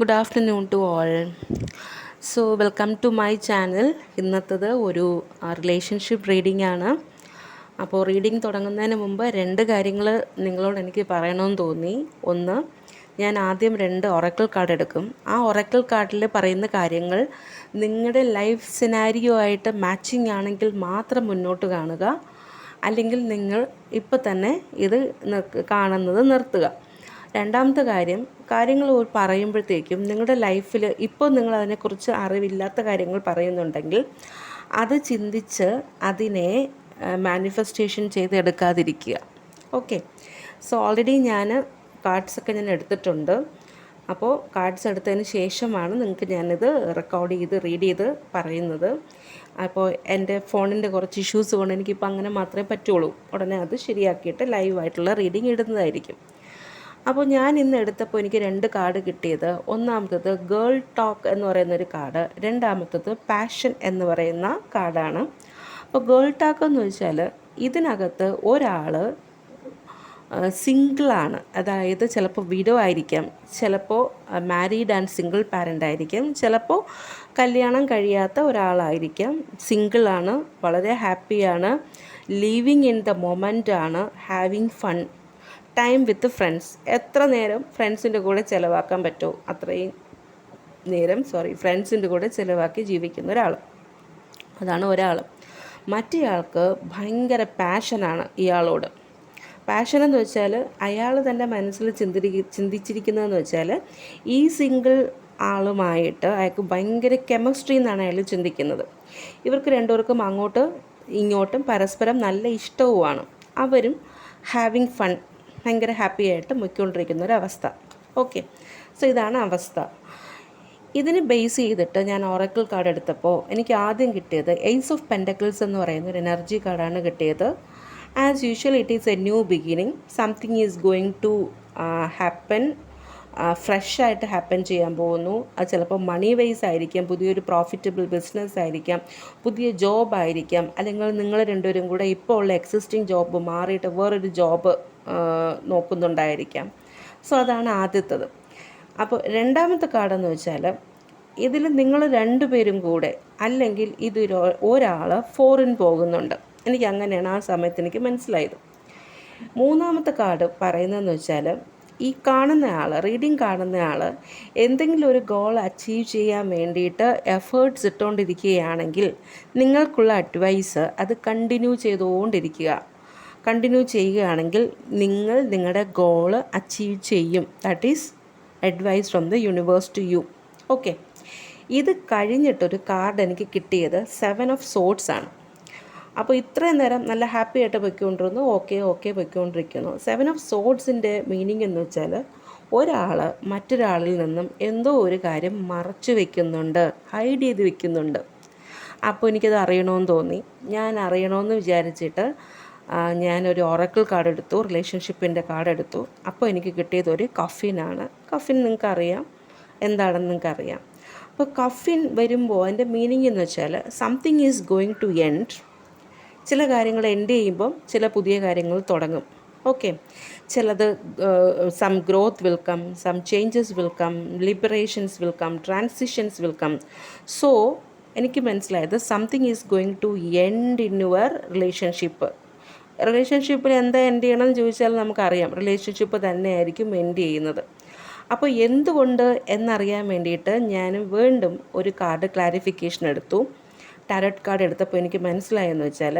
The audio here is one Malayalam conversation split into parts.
Good afternoon to all so welcome to my channel ഇന്നത്തത് ഒരു റിലേഷൻഷിപ്പ് റീഡിംഗ് ആണ്. അപ്പോൾ റീഡിംഗ് തുടങ്ങുന്നതിന് മുമ്പ് രണ്ട് കാര്യങ്ങൾ നിങ്ങളോട് എനിക്ക് പറയണമെന്ന് തോന്നി. ഒന്ന് ഞാൻ ആദ്യം രണ്ട് ഒറക്കൽ കാർഡ് എടുക്കും. ആ ഒറക്കൽ കാർഡിൽ പറയുന്ന കാര്യങ്ങൾ നിങ്ങളുടെ ലൈഫ് സിനാരിയോ ആയിട്ട് മാച്ചിങ് ആണെങ്കിൽ മാത്രം മുന്നോട്ട് കാണുക. അല്ലെങ്കിൽ നിങ്ങൾ ഇപ്പോൾ തന്നെ ഇത് കാണുന്നത് നിർത്തുക. രണ്ടാമത്തെ കാര്യം കാര്യങ്ങൾ പറയുമ്പോഴത്തേക്കും നിങ്ങളുടെ ലൈഫിൽ ഇപ്പോൾ നിങ്ങൾ അതിനെക്കുറിച്ച് അറിവില്ലാത്ത കാര്യങ്ങൾ പറയുന്നുണ്ടെങ്കിൽ അത് ചിന്തിച്ച് അതിനെ മാനിഫെസ്റ്റേഷൻ ചെയ്തെടുക്കാതിരിക്കുക. ഓക്കെ. സോ ഓൾറെഡി ഞാൻ കാർഡ്സൊക്കെ ഞാൻ എടുത്തിട്ടുണ്ട്. അപ്പോൾ കാർഡ്സ് എടുത്തതിന് ശേഷമാണ് നിങ്ങൾക്ക് ഞാനിത് റെക്കോർഡ് ചെയ്ത് റീഡ് ചെയ്ത് പറയുന്നത്. അപ്പോൾ എന്റെ ഫോണിന്റെ കുറച്ച് ഇഷ്യൂസ് കൊണ്ട് എനിക്കിപ്പോൾ അങ്ങനെ മാത്രമേ പറ്റുള്ളൂ. ഉടനെ അത് ശരിയാക്കിയിട്ട് ലൈവായിട്ടുള്ള റീഡിങ് ഇടുന്നതായിരിക്കും. അപ്പോൾ ഞാൻ ഇന്ന് എടുത്തപ്പോൾ എനിക്ക് രണ്ട് കാർഡ് കിട്ടിയത്. ഒന്നാമത്തത് ഗേൾ ടോക്ക് എന്ന് പറയുന്ന ഒരു കാർഡ് രണ്ടാമത്തത് പാഷൻ എന്ന് പറയുന്ന കാർഡാണ് അപ്പോൾ ഗേൾ ടോക്ക് എന്ന് വെച്ചാൽ ഇതിനകത്ത് ഒരാൾ സിംഗിളാണ് അതായത് ചിലപ്പോൾ വിഡോ ആയിരിക്കാം ചിലപ്പോൾ മാരീഡ് ആൻഡ് സിംഗിൾ പാരന്റ് ആയിരിക്കും ചിലപ്പോൾ കല്യാണം കഴിയാത്ത ഒരാളായിരിക്കാം സിംഗിളാണ് വളരെ ഹാപ്പിയാണ് ലീവിങ് ഇൻ ദ മൊമെന്റ് ആണ് having fun time with friends എത്ര നേരം ഫ്രണ്ട്സിന്റെ കൂടെ ചിലവാക്കാൻ പറ്റുമോ അത്രയും നേരം സോറി ഫ്രണ്ട്സിന്റെ കൂടെ ചിലവാക്കി ജീവിക്കുന്ന ഒരാൾ അതാണ് ഒരാൾ മറ്റേയാൾക്ക് ഭയങ്കര പാഷനാണ് ഇയാളോട്. പാഷൻ എന്ന് വെച്ചാൽ അയാൾ തന്റെ മനസ്സിൽ ചിന്തി ചിന്തിച്ചിരിക്കുന്നതെന്ന് വെച്ചാൽ ഈ സിംഗിൾ ആളുമായിട്ട് അയാൾക്ക് ഭയങ്കര കെമിസ്ട്രി എന്നാണ് അയാൾ ചിന്തിക്കുന്നത്. ഇവർക്ക് രണ്ടുപേർക്കും അങ്ങോട്ടും ഇങ്ങോട്ടും പരസ്പരം നല്ല ഇഷ്ടവുമാണ്. അവരും ഹാവിങ് ഫൺ ഭയങ്കര ഹാപ്പി ആയിട്ട് മുക്കിക്കൊണ്ടിരിക്കുന്ന ഒരു അവസ്ഥ. ഓക്കെ സോ ഇതാണ് അവസ്ഥ. ഇതിന് ബേസ് ചെയ്തിട്ട് ഞാൻ ഓറക്കിൾ കാർഡ് എടുത്തപ്പോൾ എനിക്ക് ആദ്യം കിട്ടിയത് എയ്സ് ഓഫ് പെൻഡക്കിൾസ് എന്ന് പറയുന്ന ഒരു എനർജി കാർഡാണ് കിട്ടിയത്. As usual it is a new beginning something is going to happen fresh ആയിട്ട് ഹാപ്പൻ ചെയ്യാൻ പോകുന്നു. അത് ചിലപ്പോൾ മണി വൈസ് ആയിരിക്കാം പുതിയൊരു പ്രോഫിറ്റബിൾ ബിസിനസ് ആയിരിക്കാം പുതിയ ജോബ് ആയിരിക്കാം. അല്ലെങ്കിൽ നിങ്ങൾ രണ്ടുപേരും കൂടെ ഇപ്പോൾ ഉള്ള എക്സിസ്റ്റിംഗ് ജോബ് മാറിയിട്ട് വേറൊരു ജോബ് നോക്കുന്നുണ്ടായിരിക്കാം. സോ അതാണ് ആദ്യത്തത്. അപ്പോൾ രണ്ടാമത്തെ കാർഡെന്ന് വെച്ചാൽ ഇതിൽ നിങ്ങൾ രണ്ടുപേരും കൂടെ അല്ലെങ്കിൽ ഇതിൽ ഒരാൾ ഫോറിൻ പോകുന്നുണ്ട്. എനിക്ക് അങ്ങനെയാണ് ആ സമയത്ത് എനിക്ക് മനസ്സിലായത്. മൂന്നാമത്തെ കാർഡ് പറയുന്നതെന്ന് വെച്ചാൽ ഈ കാണുന്ന ആൾ റീഡിങ് കാണുന്ന ആൾ എന്തെങ്കിലും ഒരു ഗോൾ അച്ചീവ് ചെയ്യാൻ വേണ്ടിയിട്ട് എഫേർട്ട്സ് ഇട്ടുകൊണ്ടിരിക്കുകയാണെങ്കിൽ നിങ്ങൾക്കുള്ള അഡ്വൈസ് അത് കണ്ടിന്യൂ ചെയ്തുകൊണ്ടിരിക്കുക. കണ്ടിന്യൂ ചെയ്യുകയാണെങ്കിൽ നിങ്ങൾ നിങ്ങളുടെ ഗോൾ അച്ചീവ് ചെയ്യും. That is advice from the universe to you okay ഇത് കഴിഞ്ഞിട്ടൊരു കാർഡ് എനിക്ക് കിട്ടിയത് സെവൻ ഓഫ് സോട്ട്സ് ആണ്. അപ്പോൾ ഇത്രയും നേരം നല്ല ഹാപ്പി ആയിട്ട് പൊയ്ക്കൊണ്ടിരുന്നു. ഓക്കെ ഓക്കെ പൊയ്ക്കൊണ്ടിരിക്കുന്നു. സെവൻ ഓഫ് സോഡ്സിന്റെ മീനിങ് എന്ന് വെച്ചാൽ ഒരാൾ മറ്റൊരാളിൽ നിന്നും എന്തോ ഒരു കാര്യം മറച്ചു വെക്കുന്നുണ്ട്. ഹൈഡ് ചെയ്ത് വെക്കുന്നുണ്ട്. അപ്പോൾ എനിക്കത് അറിയണമെന്ന് തോന്നി. ഞാൻ അറിയണമെന്ന് വിചാരിച്ചിട്ട് ഞാനൊരു ഒറക്കിൾ കാർഡ് എടുത്തു റിലേഷൻഷിപ്പിന്റെ കാർഡ് എടുത്തു. അപ്പോൾ എനിക്ക് കിട്ടിയത് ഒരു കഫിനാണ് കഫിൻ നിങ്ങൾക്കറിയാം. എന്താണെന്ന് നിങ്ങൾക്കറിയാം. അപ്പോൾ കഫിൻ വരുമ്പോൾ അതിന്റെ മീനിങ് എന്ന് വെച്ചാൽ something is going to end ചില കാര്യങ്ങൾ എൻഡ് ചെയ്യുമ്പം ചില പുതിയ കാര്യങ്ങൾ തുടങ്ങും. ഓക്കെ ചിലത് some growth will come some changes will come liberations will come transitions will come so എനിക്ക് മനസ്സിലായത് something is going to end in your relationship റിലേഷൻഷിപ്പിൽ എന്താ എൻഡ് ചെയ്യണം എന്ന് ചോദിച്ചാൽ നമുക്കറിയാം. റിലേഷൻഷിപ്പ് തന്നെയായിരിക്കും എൻഡ് ചെയ്യുന്നത്. അപ്പോൾ എന്തുകൊണ്ട് എന്നറിയാൻ വേണ്ടിയിട്ട് ഞാൻ വീണ്ടും ഒരു കാർഡ് ക്ലാരിഫിക്കേഷൻ എടുത്തു. ടാരറ്റ് കാർഡ് എടുത്തപ്പോൾ എനിക്ക് മനസ്സിലായെന്ന് വെച്ചാൽ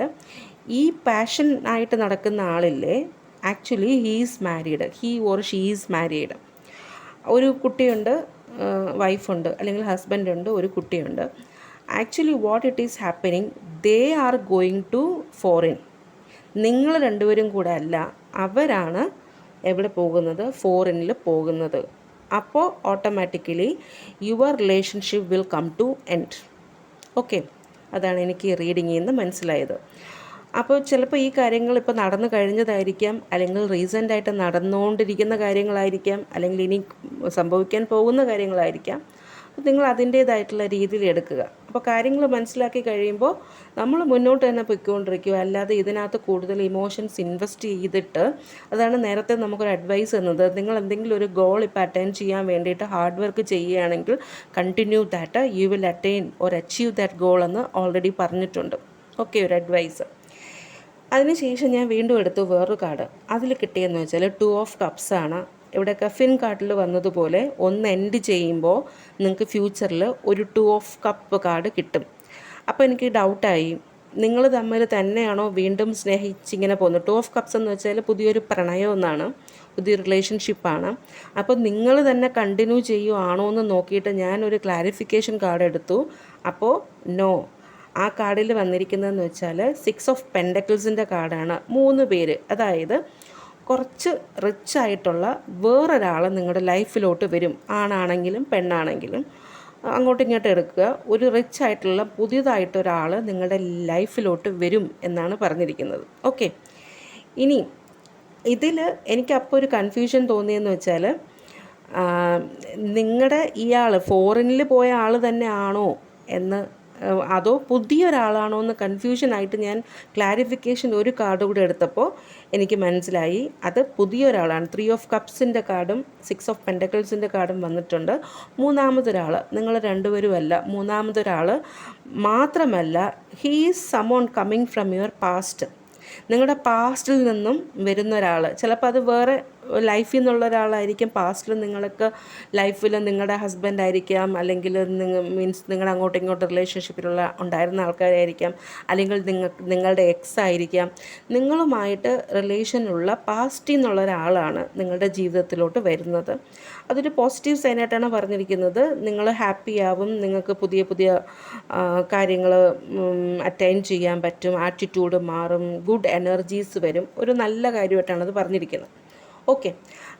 ഈ പാഷൻ ആയിട്ട് നടക്കുന്ന ആളില്ലേ actually he's married he or she is married ഒരു കുട്ടിയുണ്ട് വൈഫുണ്ട് അല്ലെങ്കിൽ ഹസ്ബൻഡ് ഉണ്ട് ഒരു കുട്ടിയുണ്ട്. Actually what it is happening they are going to foreign നിങ്ങൾ രണ്ടുപേരും കൂടെ അല്ല അവരാണ് എവിടെ പോകുന്നത്? ഫോറിനിൽ പോകുന്നത്. അപ്പോൾ automatically your relationship will come to end okay അതാണ് എനിക്ക് റീഡിങ്ങിൽ നിന്ന് മനസ്സിലായത്. അപ്പോൾ ചിലപ്പോൾ ഈ കാര്യങ്ങൾ ഇപ്പോൾ നടന്നു കഴിഞ്ഞതായിരിക്കാം അല്ലെങ്കിൽ റീസെന്റായിട്ട് നടന്നുകൊണ്ടിരിക്കുന്ന കാര്യങ്ങളായിരിക്കാം അല്ലെങ്കിൽ ഇനി സംഭവിക്കാൻ പോകുന്ന കാര്യങ്ങളായിരിക്കാം. നിങ്ങൾ അതിന്റേതായിട്ടുള്ള രീതിയിൽ എടുക്കുക. അപ്പോൾ കാര്യങ്ങൾ മനസ്സിലാക്കി കഴിയുമ്പോൾ നമ്മൾ മുന്നോട്ട് തന്നെ പൊയ്ക്കൊണ്ടിരിക്കുക. അല്ലാതെ ഇതിനകത്ത് കൂടുതൽ ഇമോഷൻസ് ഇൻവെസ്റ്റ് ചെയ്തിട്ട് അതാണ് നേരത്തെ നമുക്കൊരു അഡ്വൈസ് തന്നത്. നിങ്ങൾ എന്തെങ്കിലും ഒരു ഗോൾ ഇപ്പോൾ അറ്റൈൻ ചെയ്യാൻ വേണ്ടിയിട്ട് ഹാർഡ് വർക്ക് ചെയ്യുകയാണെങ്കിൽ continue that you will attain or achieve that goal എന്ന് ഓൾറെഡി പറഞ്ഞിട്ടുണ്ട്. ഓക്കെ ഒരു അഡ്വൈസ് അതിനുശേഷം ഞാൻ വീണ്ടും എടുത്തു വേറൊരു കാർഡ് അതിൽ കിട്ടിയെന്ന് വെച്ചാൽ ടു ഓഫ് കപ്സാണ് ഇവിടെ കഫിൻ കാർഡിൽ വന്നതുപോലെ ഒന്ന് എൻഡ് ചെയ്യുമ്പോൾ നിങ്ങൾക്ക് ഫ്യൂച്ചറിൽ ഒരു ടു ഓഫ് കപ്പ് കാർഡ് കിട്ടും. അപ്പോൾ എനിക്ക് ഡൗട്ടായി നിങ്ങൾ തമ്മിൽ തന്നെയാണോ വീണ്ടും സ്നേഹിച്ചിങ്ങനെ പോകുന്നത്? ടു ഓഫ് കപ്സ് എന്ന് വെച്ചാൽ പുതിയൊരു പ്രണയം എന്നാണ് പുതിയൊരു റിലേഷൻഷിപ്പാണ് അപ്പോൾ നിങ്ങൾ തന്നെ കണ്ടിന്യൂ ചെയ്യുവാണോ എന്ന് നോക്കിയിട്ട് ഞാനൊരു ക്ലാരിഫിക്കേഷൻ കാർഡ് എടുത്തു. അപ്പോൾ നോ ആ കാർഡിൽ വന്നിരിക്കുന്നതെന്ന് വെച്ചാൽ സിക്സ് ഓഫ് പെൻഡക്കിൾസിന്റെ കാർഡാണ് മൂന്ന് പേര്. അതായത് കുറച്ച് റിച്ച് ആയിട്ടുള്ള വേറൊരാൾ നിങ്ങളുടെ ലൈഫിലോട്ട് വരും. ആണാണെങ്കിലും പെണ്ണാണെങ്കിലും. അങ്ങോട്ടും ഇങ്ങോട്ടും എടുക്കുക. ഒരു റിച്ച് ആയിട്ടുള്ള പുതിയതായിട്ടൊരാൾ നിങ്ങളുടെ ലൈഫിലോട്ട് വരും എന്നാണ് പറഞ്ഞിരിക്കുന്നത്. ഓക്കെ ഇനി ഇതിൽ എനിക്കപ്പോൾ ഒരു കൺഫ്യൂഷൻ തോന്നിയെന്ന് വെച്ചാൽ നിങ്ങളുടെ ഇയാൾ ഫോറിനിൽ പോയ ആൾ തന്നെ ആണോ എന്ന് അതോ പുതിയൊരാളാണോ എന്ന് കൺഫ്യൂഷനായിട്ട് ഞാൻ ക്ലാരിഫിക്കേഷൻ ഒരു കാർഡ് കൂടെ എടുത്തപ്പോൾ എനിക്ക് മനസ്സിലായി. അത് പുതിയൊരാളാണ്. ത്രീ ഓഫ് കപ്സിന്റെ കാർഡും സിക്സ് ഓഫ് പെൻഡക്കിൾസിന്റെ കാർഡും വന്നിട്ടുണ്ട്. മൂന്നാമതൊരാൾ നിങ്ങൾ രണ്ടുപേരുമല്ല. മൂന്നാമതൊരാൾ മാത്രമല്ല he's someone coming from your past നിങ്ങളുടെ പാസ്റ്റിൽ നിന്നും വരുന്ന ഒരാൾ ചിലപ്പോൾ അത് വേറെ ലൈഫിൽ നിന്നുള്ള ഒരാളായിരിക്കും. പാസ്റ്റിൽ നിങ്ങൾക്ക് ലൈഫിൽ നിങ്ങളുടെ ഹസ്ബൻഡ് ആയിരിക്കാം. അല്ലെങ്കിൽ നിങ്ങൾ മീൻസ് നിങ്ങൾ അങ്ങോട്ടും ഇങ്ങോട്ടും റിലേഷൻഷിപ്പിലുള്ള ഉണ്ടായിരുന്ന ആൾക്കാരായിരിക്കാം. അല്ലെങ്കിൽ നിങ്ങൾ നിങ്ങളുടെ എക്സ് ആയിരിക്കാം. നിങ്ങളുമായിട്ട് റിലേഷനുള്ള പാസ്റ്റിൽ നിന്നുള്ള ഒരാളാണ് നിങ്ങളുടെ ജീവിതത്തിലോട്ട് വരുന്നത്. അതൊരു പോസിറ്റീവ് സൈനായിട്ടാണ് പറഞ്ഞിരിക്കുന്നത്. നിങ്ങൾ ഹാപ്പി ആവും. നിങ്ങൾക്ക് പുതിയ പുതിയ കാര്യങ്ങൾ അറ്റൈൻ ചെയ്യാൻ പറ്റും. ആറ്റിറ്റ്യൂഡ് മാറും. ഗുഡ് എനർജീസ് വരും. ഒരു നല്ല കാര്യമായിട്ടാണ് അത് പറഞ്ഞിരിക്കുന്നത്. ഓക്കെ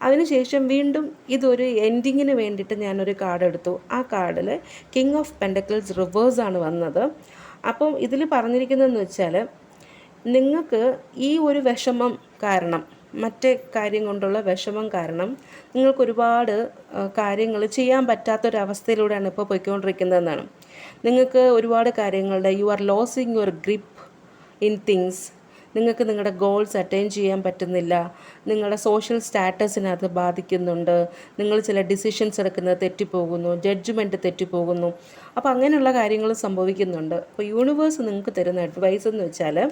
അതിനുശേഷം വീണ്ടും ഇതൊരു എൻഡിങ്ങിന് വേണ്ടിയിട്ട് ഞാനൊരു കാർഡ് എടുത്തു. ആ കാർഡിൽ കിങ് ഓഫ് പെൻഡക്കിൾസ് റിവേഴ്സ് ആണ് വന്നത്. അപ്പം ഇതിൽ പറഞ്ഞിരിക്കുന്നതെന്ന് വെച്ചാൽ നിങ്ങൾക്ക് ഈ ഒരു വിഷമം കാരണം മറ്റേ കാര്യം കൊണ്ടുള്ള വിഷമം കാരണം നിങ്ങൾക്ക് ഒരുപാട് കാര്യങ്ങൾ ചെയ്യാൻ പറ്റാത്തൊരവസ്ഥയിലൂടെയാണ് ഇപ്പോൾ പോയിക്കൊണ്ടിരിക്കുന്നതെന്നാണ്. നിങ്ങൾക്ക് ഒരുപാട് കാര്യങ്ങളുടെ you are losing your grip in things നിങ്ങൾക്ക് നിങ്ങളുടെ ഗോൾസ് അറ്റൈൻ ചെയ്യാൻ പറ്റുന്നില്ല. നിങ്ങളുടെ സോഷ്യൽ സ്റ്റാറ്റസിനകത്ത് ബാധിക്കുന്നുണ്ട്. നിങ്ങൾ ചില ഡിസിഷൻസ് എടുക്കുന്നത് തെറ്റിപ്പോകുന്നു. ജഡ്ജ്മെന്റ് തെറ്റിപ്പോകുന്നു. അപ്പോൾ അങ്ങനെയുള്ള കാര്യങ്ങൾ സംഭവിക്കുന്നുണ്ട്. അപ്പോൾ യൂണിവേഴ്സ് നിങ്ങൾക്ക് തരുന്ന അഡ്വൈസ് എന്ന് വെച്ചാൽ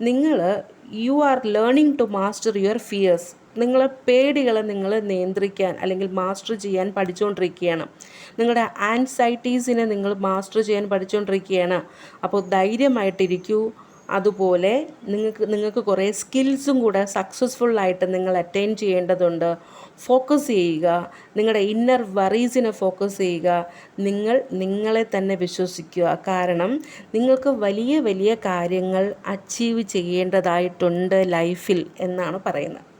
നിങ്ങൾ you are learning to master your fears നിങ്ങളെ പേടികളെ നിങ്ങൾ നിയന്ത്രിക്കാൻ അല്ലെങ്കിൽ മാസ്റ്റർ ചെയ്യാൻ പഠിച്ചുകൊണ്ടിരിക്കുകയാണ് നിങ്ങളുടെ ആൻസൈറ്റീസിനെ നിങ്ങൾ മാസ്റ്റർ ചെയ്യാൻ പഠിച്ചുകൊണ്ടിരിക്കുകയാണ് അപ്പോൾ ധൈര്യമായിട്ടിരിക്കൂ. അതുപോലെ നിങ്ങൾക്ക് നിങ്ങൾക്ക് കുറേ സ്കിൽസും കൂടെ സക്സസ്ഫുള്ളായിട്ട് നിങ്ങൾ അറ്റൈൻ ചെയ്യേണ്ടതുണ്ട്. ഫോക്കസ് ചെയ്യുക. നിങ്ങളുടെ ഇന്നർ വറീസിനെ ഫോക്കസ് ചെയ്യുക. നിങ്ങൾ നിങ്ങളെ തന്നെ വിശ്വസിക്കുക. കാരണം നിങ്ങൾക്ക് വലിയ വലിയ കാര്യങ്ങൾ അച്ചീവ് ചെയ്യേണ്ടതായിട്ടുണ്ട് ലൈഫിൽ എന്നാണ് പറയുന്നത്.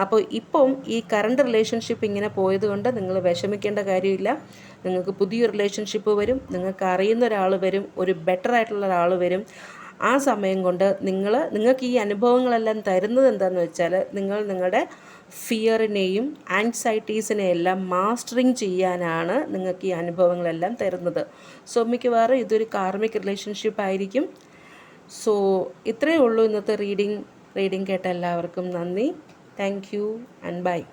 അപ്പോൾ ഇപ്പം ഈ കറണ്ട് റിലേഷൻഷിപ്പ് ഇങ്ങനെ പോയതുകൊണ്ട് നിങ്ങൾ വിഷമിക്കേണ്ട കാര്യമില്ല. നിങ്ങൾക്ക് പുതിയ റിലേഷൻഷിപ്പ് വരും. നിങ്ങൾക്ക് അറിയുന്ന ഒരാൾ വരും. ഒരു ബെറ്റർ ആയിട്ടുള്ള ഒരാൾ വരും. ആ സമയം കൊണ്ട് നിങ്ങൾ നിങ്ങൾക്ക് ഈ അനുഭവങ്ങളെല്ലാം തരുന്നത് എന്താണെന്ന് വെച്ചാൽ നിങ്ങൾ നിങ്ങളുടെ ഫിയറിനെയും ആൻസൈറ്റീസിനെയെല്ലാം മാസ്റ്ററിങ് ചെയ്യാനാണ് നിങ്ങൾക്ക് ഈ അനുഭവങ്ങളെല്ലാം തരുന്നത്. സോ മിക്കവാറും ഇതൊരു കാർമിക് റിലേഷൻഷിപ്പ് ആയിരിക്കും. സോ ഇത്രയേ ഉള്ളൂ ഇന്നത്തെ റീഡിങ് റീഡിങ് കേട്ട എല്ലാവർക്കും നന്ദി. Thank you and by